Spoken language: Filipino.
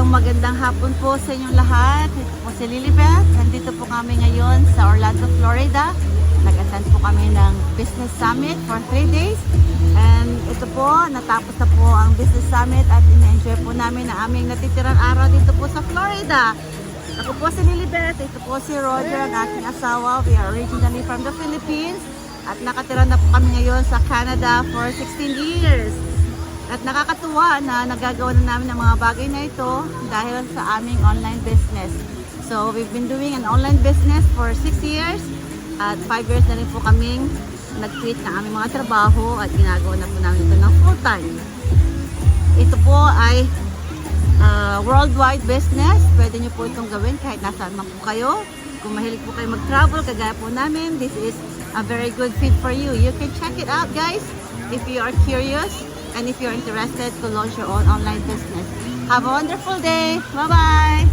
Isang magandang hapon po sa inyong lahat. Ito po si Lilibet. Nandito po kami ngayon sa Orlando, Florida. Nag-attend po kami ng Business Summit for 3 days. And ito po, natapos na po ang Business Summit at in-enjoy po namin ang aming natitirang araw dito po sa Florida. Ako po si Lilibet. Ito po si Roger, ang aking asawa. We are originally from the Philippines. At nakatira na po kami ngayon sa Canada for 16 years. At nakakatuwa na nagagawa na namin ang mga bagay na ito dahil sa aming online business. So we've been doing an online business for 6 years at 5 years na rin po kaming nag-quit ng aming mga trabaho at ginagawa na po namin ito ng full time. Ito po ay uh, worldwide business. Pwede nyo po itong gawin kahit nasaan man po kayo. Kung mahilig po kayo mag-travel, kagaya po namin, this is a very good fit for you. You can check it out guys if you are curious and if you're interested to launch your own online business. Have a wonderful day. Bye-bye!